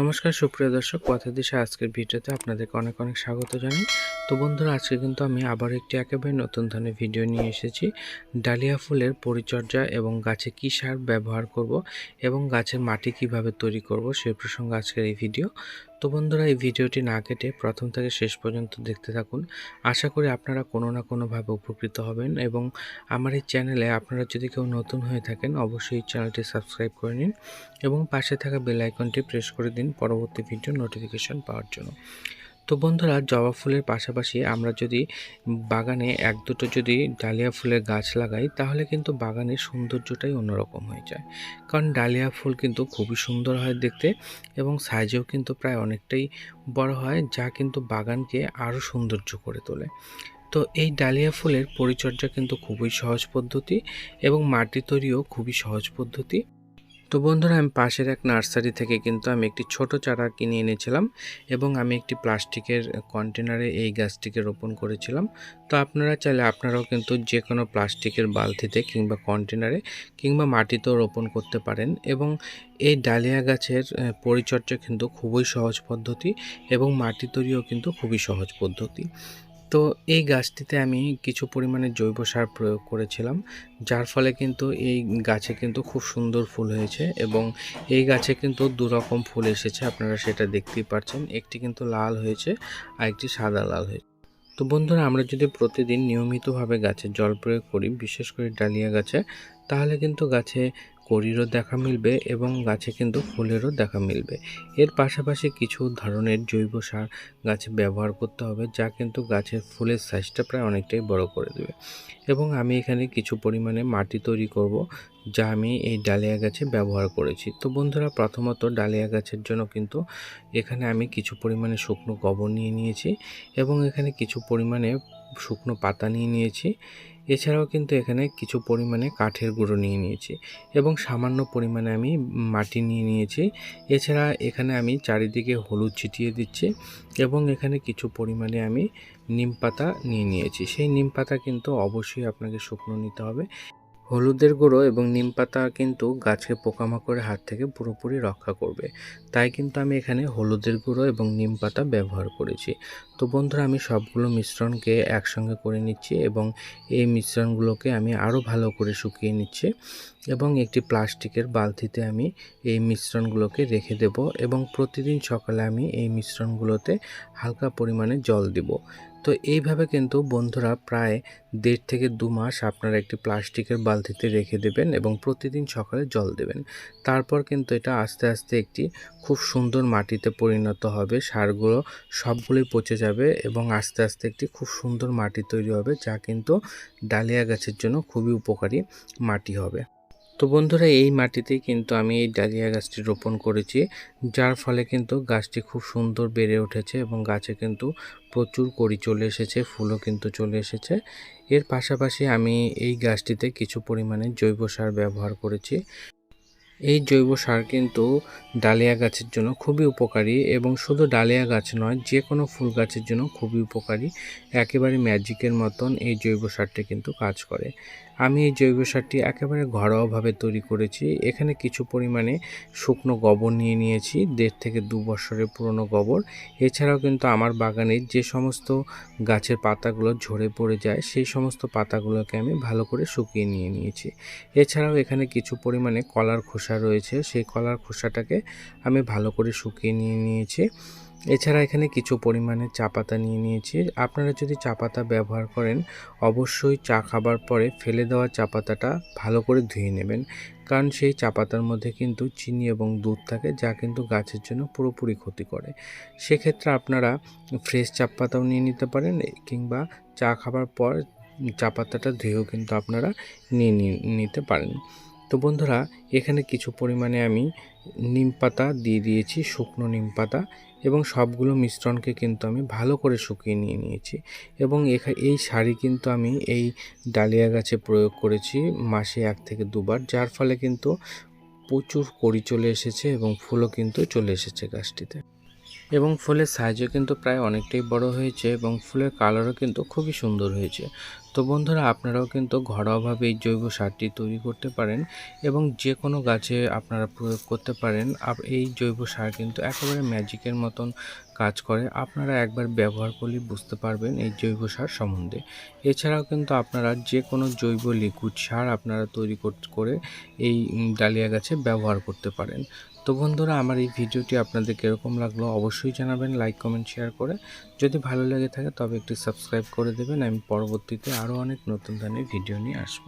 নমস্কার, সুপ্রিয় দর্শক কথা দিশে আজকের ভিডিওতে আপনাদেরকে অনেক অনেক স্বাগত জানাই। তো বন্ধুরা, আজকে কিন্তু আমি আবার একটি একেবারে নতুন ধরনের ভিডিও নিয়ে এসেছি। ডালিয়া ফুলের পরিচর্যা এবং গাছে কী সার ব্যবহার করব এবং গাছের মাটি কীভাবে তৈরি করব সেই প্রসঙ্গে আজকের এই ভিডিও। তো বন্ধুরা, এই ভিডিওটি না কেটে প্রথম থেকে শেষ পর্যন্ত দেখতে থাকুন। আশা করি আপনারা কোনো না কোনোভাবে উপকৃত হবেন এবং আমার এই চ্যানেলে আপনারা যদি কেউ নতুন হয়ে থাকেন, অবশ্যই এই চ্যানেলটি সাবস্ক্রাইব করে নিন এবং পাশে থাকা বেল আইকনটি প্রেস করে দিন পরবর্তী ভিডিও নোটিফিকেশন পাওয়ার জন্য। তো বন্ধুরা জবা ফুলের পাশাপাশি আমরা যদি বাগানে এক দুটো যদি ডালিয়া ফুলের গাছ লাগাই, তাহলে কিন্তু বাগানের সৌন্দর্যটাই অন্যরকম হয়ে যায়। কারণ ডালিয়া ফুল কিন্তু খুবই সুন্দর হয় দেখতে এবং সাইজেও কিন্তু প্রায় অনেকটাই বড় হয়, যা কিন্তু বাগানকে আরও সৌন্দর্য করে তোলে। তো এই ডালিয়া ফুলের পরিচর্যা কিন্তু খুবই সহজ পদ্ধতি এবং মাটি তৈরিও খুবই সহজ পদ্ধতি। তো বন্ধুরা, আমি পাশের এক নার্সারি থেকে কিন্তু আমি একটি ছোট চারা কিনে এনেছিলাম এবং আমি একটি প্লাস্টিকের কন্টেনারে এই গাছটিকে রোপণ করেছিলাম। তো আপনারা চাইলে আপনারাও কিন্তু যে কোনো প্লাস্টিকের বালতিতে কিংবা কন্টেনারে কিংবা মাটিতেও রোপণ করতে পারেন এবং এই ডালিয়া গাছের পরিচর্যা কিন্তু খুবই সহজ পদ্ধতি এবং মাটি তৈরিও কিন্তু খুবই সহজ পদ্ধতি। তো এই গাছটিতে আমি কিছু পরিমাণে জৈব সার প্রয়োগ করেছিলাম, যার ফলে কিন্তু এই গাছে কিন্তু খুব সুন্দর ফুল হয়েছে এবং এই গাছে কিন্তু দু রকম ফুল এসেছে, আপনারা সেটা দেখতেই পাচ্ছেন একটি কিন্তু লাল হয়েছে আর একটি সাদা লাল হয়েছে। তো বন্ধুরা, আমরা যদি প্রতিদিন নিয়মিতভাবে গাছে জল প্রয়োগ করি, বিশেষ করে ডালিয়া গাছে, তাহলে কিন্তু গাছে কড়িরও দেখা মিলবে এবং গাছে কিন্তু ফুলেরও দেখা মিলবে। এর পাশাপাশি কিছু ধরনের জৈব সার গাছে ব্যবহার করতে হবে, যা কিন্তু গাছের ফুলের সাইজটা প্রায় অনেকটাই বড় করে দেবে। এবং আমি এখানে কিছু পরিমাণে মাটি তৈরি করব, যা আমি এই ডালিয়া গাছে ব্যবহার করেছি। তো বন্ধুরা, প্রথমত ডালিয়া গাছের জন্য কিন্তু এখানে আমি কিছু পরিমাণে শুকনো গোবর নিয়ে নিয়েছি এবং এখানে কিছু পরিমাণে শুকনো পাতা নিয়ে নিয়েছি। এছাড়াও কিন্তু এখানে কিছু পরিমাণে কাঠের গুঁড়ো নিয়ে নিয়েছি এবং সামান্য পরিমাণে আমি মাটি নিয়ে নিয়েছি। এছাড়া এখানে আমি চারিদিকে হলুদ ছিটিয়ে দিচ্ছি এবং এখানে কিছু পরিমাণে আমি নিম পাতা নিয়ে নিয়েছি। সেই নিম পাতা কিন্তু অবশ্যই আপনাকে শুকনো নিতে হবে। হলুদের গুঁড়ো এবং নিম পাতা কিন্তু গাছকে পোকামাকড়ের হাত থেকে পুরোপুরি রক্ষা করবে। তাই কিন্তু আমি এখানে হলুদের গুঁড়ো এবং নিম পাতা ব্যবহার করেছি। তো বন্ধুরা, আমি সবগুলো মিশ্রণকে একসঙ্গে করে নিচ্ছি এবং এই মিশ্রণগুলোকে আমি আরও ভালো করে শুকিয়ে নিচ্ছি এবং একটি প্লাস্টিকের বালতিতে আমি এই মিশ্রণগুলোকে রেখে দেব এবং প্রতিদিন সকালে আমি এই মিশ্রণগুলোতে হালকা পরিমাণে জল দিব। তো এইভাবে কিন্তু বন্ধুরা প্রায় দেড় থেকে দু মাস আপনারা একটি প্লাস্টিকের বালতিতে রেখে দেবেন এবং প্রতিদিন সকালে জল দেবেন। তারপর কিন্তু এটা আস্তে আস্তে একটি খুব সুন্দর মাটিতে পরিণত হবে, সারগুলো সবগুলোই পচে যাবে এবং আস্তে আস্তে একটি খুব সুন্দর মাটি তৈরি হবে, যা কিন্তু ডালিয়া গাছের জন্য খুবই উপকারী মাটি হবে। তো বন্ধুরা, এই মাটিতেই কিন্তু আমি এই ডালিয়া গাছটি রোপণ করেছি, যার ফলে কিন্তু গাছটি খুব সুন্দর বেড়ে উঠেছে এবং গাছে কিন্তু প্রচুর কড়ি চলে এসেছে, ফুলও কিন্তু চলে এসেছে। এর পাশাপাশি আমি এই গাছটিতে কিছু পরিমাণে জৈব সার ব্যবহার করেছি। এই জৈব সার কিন্তু ডালিয়া গাছের জন্য খুবই উপকারী এবং শুধু ডালিয়া গাছ নয়, যে কোনো ফুল গাছের জন্য খুবই উপকারী। একেবারে ম্যাজিকের মতন এই জৈব সারটি কিন্তু কাজ করে। আমি এই জৈব সারটি একেবারে ঘরোয়াভাবে তৈরি করেছি। এখানে কিছু পরিমাণে শুকনো গোবর নিয়ে নিয়েছি, দেড় থেকে দু বছরের পুরনো গোবর। এছাড়াও কিন্তু আমার বাগানের যে সমস্ত গাছের পাতাগুলো ঝরে পড়ে যায়, সেই সমস্ত পাতাগুলোকে আমি ভালো করে শুকিয়ে নিয়ে নিয়েছি। এছাড়াও এখানে কিছু পরিমাণে কলার খোসা রয়েছে, সেই কলার খোসাটাকে আমি ভালো করে শুকিয়ে নিয়ে নিয়েছি। এছাড়া এখানে কিছু পরিমাণে চা পাতা নিয়ে নিয়েছি। আপনারা যদি চা পাতা ব্যবহার করেন, অবশ্যই চা খাবার পরে ফেলে দেওয়া চা পাতাটা ভালো করে ধুয়ে নেবেন। কারণ সেই চা পাতার মধ্যে কিন্তু চিনি এবং দুধ থাকে, যা কিন্তু গাছের জন্য পুরোপুরি ক্ষতি করে সেক্ষেত্রে আপনারা ফ্রেশ চা পাতাও নিয়ে নিতে পারেন, কিংবা চা খাবার পর চা পাতাটা ধুয়েও কিন্তু আপনারা নিয়ে নিতে পারেন। তো বন্ধুরা, এখানে কিছু পরিমাণে আমি নিম পাতা দিয়ে দিয়েছি, শুকনো নিম পাতা এবং সবগুলো মিশ্রণকে কিন্তু আমি ভালো করে শুকিয়ে নিয়ে নিয়েছি এবং এই শাড়ি কিন্তু আমি এই ডালিয়া গাছে প্রয়োগ করেছি মাসে এক থেকে দুবার, যার ফলে কিন্তু প্রচুর কড়ি চলে এসেছে এবং ফুলও কিন্তু চলে এসেছে গাছটিতে। এবং ফুলের সাইজও কিন্তু প্রায় অনেকটাই বড় হয়েছে এবং ফুলের কালারও কিন্তু খুবই সুন্দর হয়েছে। তো বন্ধুরা, আপনারাও কিন্তু ঘরোয়াভাবে এই জৈব সারটি তৈরি করতে পারেন এবং যে কোনো গাছে আপনারা প্রয়োগ করতে পারেন এই জৈব সার কিন্তু একেবারে ম্যাজিকের মতন কাজ করে। আপনারা একবার ব্যবহার করলে বুঝতে পারবেন এই জৈব সার সম্বন্ধে। এছাড়াও কিন্তু আপনারা যে কোনো জৈব লিকুইড সার আপনারা তৈরি করে এই ডালিয়া গাছে ব্যবহার করতে পারেন। তো বন্ধুরা, আমার এই ভিডিওটি আপনাদের কীরকম লাগল অবশ্যই জানাবেন লাইক কমেন্ট শেয়ার করে। যদি ভালো লেগে থাকে তবে একটি সাবস্ক্রাইব করে দেবেন। আমি পরবর্তীতে আরও অনেক নতুন ধরনের ভিডিও নিয়ে আসব।